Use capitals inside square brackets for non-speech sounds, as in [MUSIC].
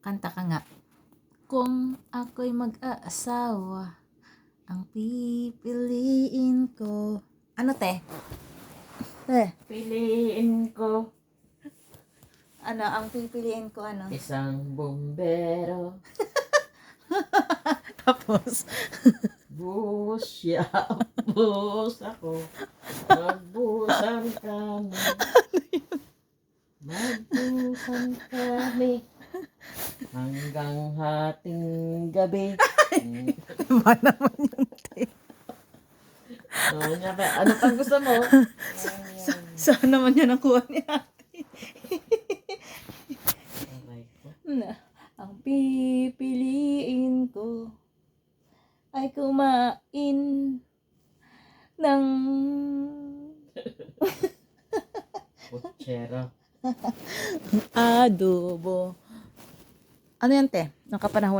Kanta ka nga. Kung ako'y mag-aasawa, ang pipiliin ko. Ano te? Eh, Piliin ko ano, ang pipiliin ko ano? isang bumbero. [LAUGHS] Tapos, Buhos siya, buhos ako. Magbusan kami. [LAUGHS] Magbusan kami. Hanggang hating gabi. iba naman yun te. ano, niya ba? ano pang gusto mo? Saan naman yun nakuha niya? Aray ko. na ang pipiliin ko ay kumain ng Kutsera. adobo. Ano yan, te? Nakapanahon